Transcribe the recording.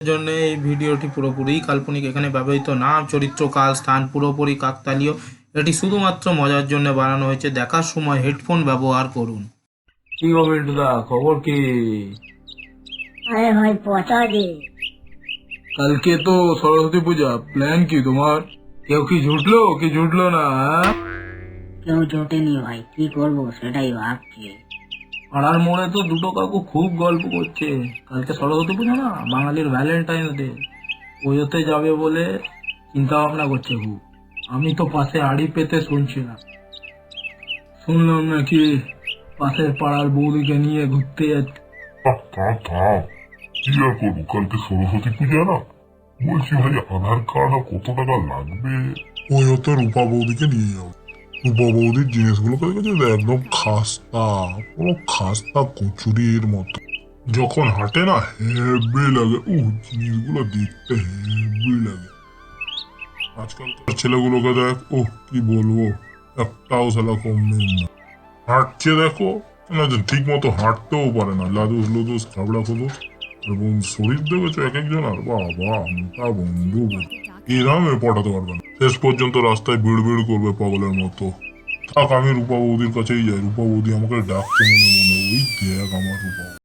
জন্য এই ভিডিওটি পুরোপুরি কাল্পনিক এখানে ব্যবহৃত নাম চরিত্র কাল স্থান পুরোপুরি কাকতালীয়। এটি শুধুমাত্র মজার জন্য বানানো হয়েছে। দেখার সময় হেডফোন ব্যবহার করুন। কি গো দা খবর কি? আরে ভাই পচা কালকে তো সরস্বতী পূজা। প্ল্যান কি তোমার? কেউ কি জুটলো? কি জুটলো না হ্যাঁ? কেউ জোটেনি ভাই কি করব সেটাই ভাবছি। পাড়ার মোড়ে তো দুটো কাকু খুব গল্প করছে। কালকে সরস্বতী পূজা না? বাঙালির ভ্যালেন্টাইন্স ডে পুজোতে যাবে বলে চিন্তা ভাবনা করছে খুব। আমি তো পাশে আড়ি পেতে শুনছিলাম শুনলাম নাকি পাশের পাড়ার বৌদিকে নিয়ে ঘুরতে যাচ্ছে। কি আর করব? কালকে সরস্বতী পূজা না? বলছি ভাই আধার কার্ড কত টাকা লাগবে? ওই হতো রূপা বৌদিকে নিয়ে যাও। রূপা বৌদির জিনিসগুলো কাছে একদম খাস্তা, পুরো খাস্তা কচুরির মতো। যখন হাঁটে না হেভি লাগে। ও জিনিসগুলো দেখতে হেভি লাগে। আজকালকার ছেলেগুলোকে দেখ ও কি বলব? একটাও সালা কম নেই না। হাঁটছে দেখো, না ঠিক মতো হাঁটতেও পারে না। লাদুস, লুদুস, খাবড়া, খুদুস। এবং শরীর দেখেছ? এক একজন, আর বাবা, মোটা বন্ধু। এরাম পটাতে পারবে না। শেষ পর্যন্ত রাস্তায় ভিড় ভিড় করবে পাগলের মতো। থাক আমি রূপা বৌদির কাছেই যাই রূপা বৌদি আমাকে ডাকছে মনে মনে ওই দেখ আমার রূপা